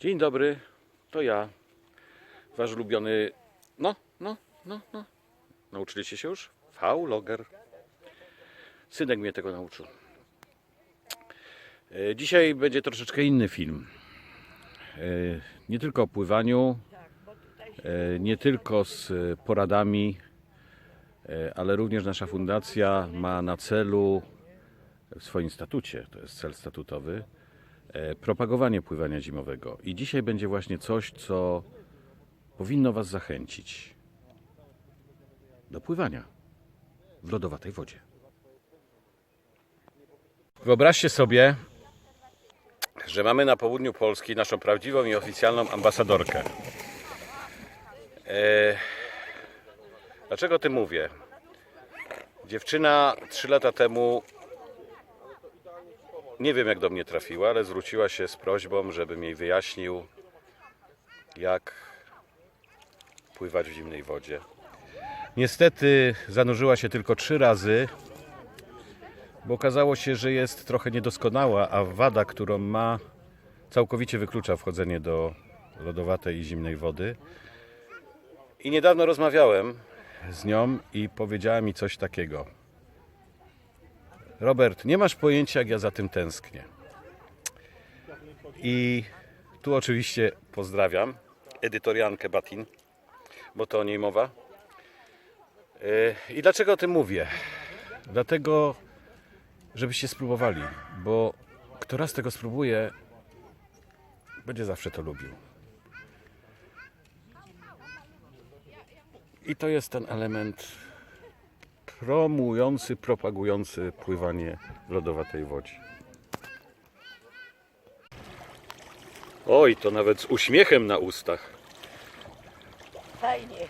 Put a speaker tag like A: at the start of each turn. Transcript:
A: Dzień dobry, to ja, wasz ulubiony. No, no, no, no. Nauczyliście się już? V-logger. Synek mnie tego nauczył. E, Dzisiaj będzie troszeczkę inny film. E, Nie tylko o pływaniu, e, nie tylko z poradami, ale również nasza fundacja ma na celu w swoim statucie, to jest cel statutowy, propagowanie pływania zimowego. I dzisiaj będzie właśnie coś, co powinno Was zachęcić do pływania w lodowatej wodzie. Wyobraźcie sobie, że mamy na południu Polski naszą prawdziwą i oficjalną ambasadorkę. E, dlaczego o tym mówię? Dziewczyna 3 lata temu nie wiem jak do mnie trafiła, ale zwróciła się z prośbą, żebym jej wyjaśnił, jak pływać w zimnej wodzie. Niestety zanurzyła się tylko trzy razy, bo okazało się, że jest trochę niedoskonała, a wada, którą ma, całkowicie wyklucza wchodzenie do lodowatej i zimnej wody. I niedawno rozmawiałem z nią i powiedziała mi coś takiego. Robert, nie masz pojęcia, jak ja za tym tęsknię. I tu oczywiście pozdrawiam edytoriankę Batin, bo to o niej mowa. Yy, I dlaczego o tym mówię? Dlatego, żebyście spróbowali, bo kto raz tego spróbuje, będzie zawsze to lubił. I to jest ten element promujący, propagujący pływanie w lodowatej wodzie. Oj, to nawet z uśmiechem na ustach.
B: Fajnie.